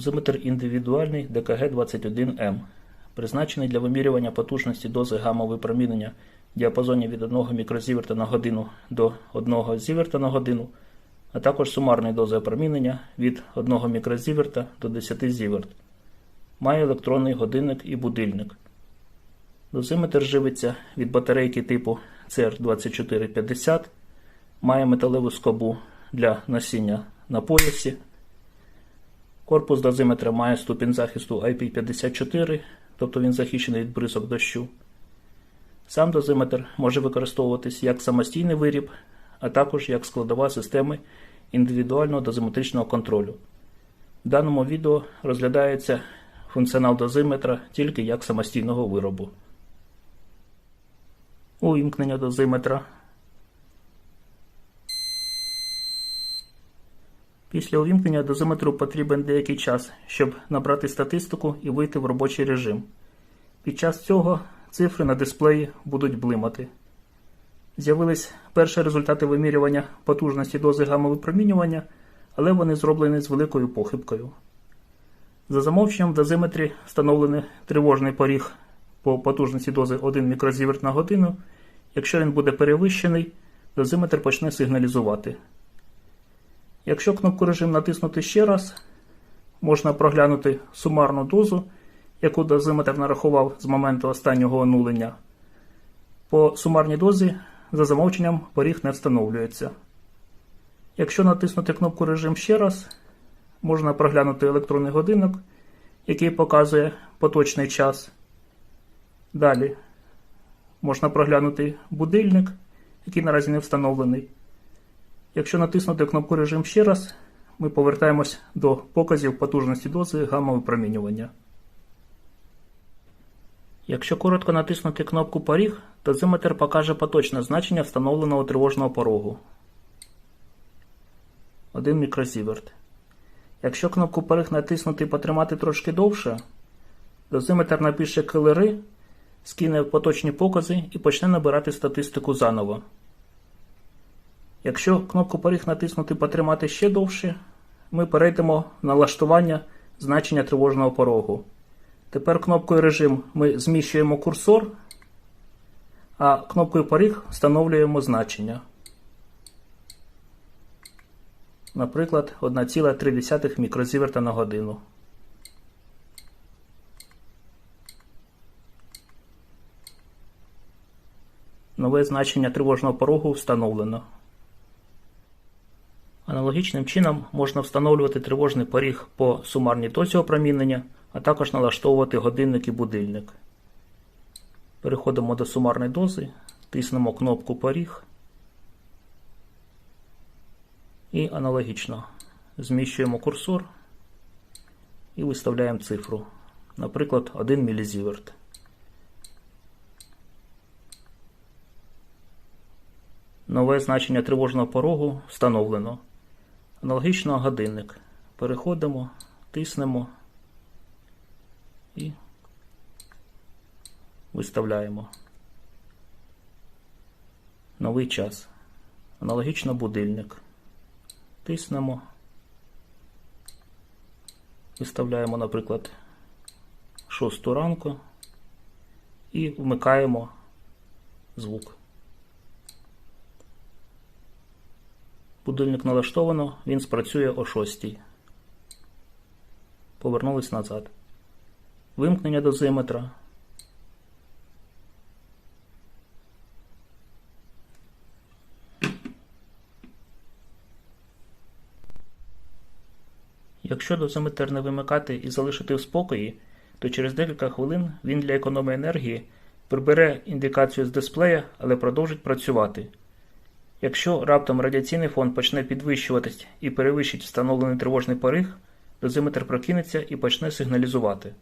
Дозиметр індивідуальний ДКГ-21М, призначений для вимірювання потужності дози гамма-випромінення в діапазоні від 1 мікрозіверта на годину до 1 зіверта на годину, а також сумарної дози опромінення від 1 мікрозіверта до 10 зіверт. Має електронний годинник і будильник. Дозиметр живиться від батарейки типу CR2450, має металеву скобу для носіння на поясі. Корпус дозиметра має ступінь захисту IP54, тобто він захищений від бризок дощу. Сам дозиметр може використовуватись як самостійний виріб, а також як складова системи індивідуального дозиметричного контролю. В даному відео розглядається функціонал дозиметра тільки як самостійного виробу. Увімкнення дозиметра. Після увімкнення дозиметру потрібен деякий час, щоб набрати статистику і вийти в робочий режим. Під час цього цифри на дисплеї будуть блимати. З'явились перші результати вимірювання потужності дози гамма-випромінювання, але вони зроблені з великою похибкою. За замовченням в дозиметрі встановлений тривожний поріг по потужності дози 1 мікрозіверт на годину. Якщо він буде перевищений, дозиметр почне сигналізувати. Якщо кнопку режим натиснути ще раз, можна проглянути сумарну дозу, яку дозиметр нарахував з моменту останнього онулення. По сумарній дозі за замовченням поріг не встановлюється. Якщо натиснути кнопку режим ще раз, можна проглянути електронний годинник, який показує поточний час. Далі можна проглянути будильник, який наразі не встановлений. Якщо натиснути кнопку режим ще раз, ми повертаємось до показів потужності дози гамма-випромінювання. Якщо коротко натиснути кнопку Поріг, дозиметр покаже поточне значення встановленого тривожного порогу 1 мікрозіверт. Якщо кнопку Поріг натиснути і потримати трошки довше, дозиметр напише килери, скине поточні покази і почне набирати статистику заново. Якщо кнопку поріг натиснути потримати ще довше, ми перейдемо в налаштування значення тривожного порогу. Тепер кнопкою режим ми зміщуємо курсор, а кнопкою поріг встановлюємо значення. Наприклад, 1,3 мікрозіверта на годину. Нове значення тривожного порогу встановлено. Аналогічним чином можна встановлювати тривожний поріг по сумарній дозі опромінення, а також налаштовувати годинник і будильник. Переходимо до сумарної дози, тиснемо кнопку Поріг і аналогічно зміщуємо курсор і виставляємо цифру, наприклад, 1 мілізіверт. Нове значення тривожного порогу встановлено. Аналогічно годинник. Переходимо, тиснемо і виставляємо. Новий час. Аналогічно будильник. Тиснемо. Виставляємо, наприклад, 6 ранку і вмикаємо звук. Будильник налаштовано, він спрацює о 6. Повернулись назад. Вимкнення дозиметра. Якщо дозиметр не вимикати і залишити в спокої, то через декілька хвилин він для економії енергії прибере індикацію з дисплея, але продовжить працювати. Якщо раптом радіаційний фон почне підвищуватись і перевищить встановлений тривожний поріг, дозиметр прокинеться і почне сигналізувати.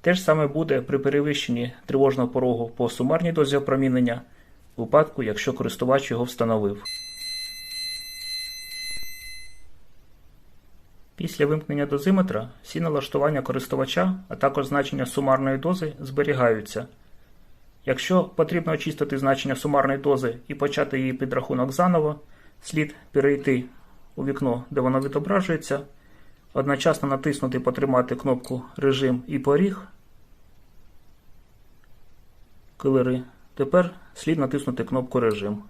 Те ж саме буде при перевищенні тривожного порогу по сумарній дозі опромінення, в випадку, якщо користувач його встановив. Після вимкнення дозиметра всі налаштування користувача, а також значення сумарної дози зберігаються. Якщо потрібно очистити значення сумарної дози і почати її підрахунок заново, слід перейти у вікно, де воно відображується, Одночасно натиснути потримати кнопку Режим і поріг. Килери. Тепер слід натиснути кнопку Режим.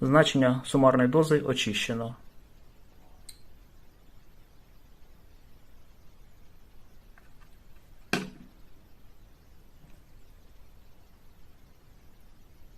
Значення сумарної дози очищено.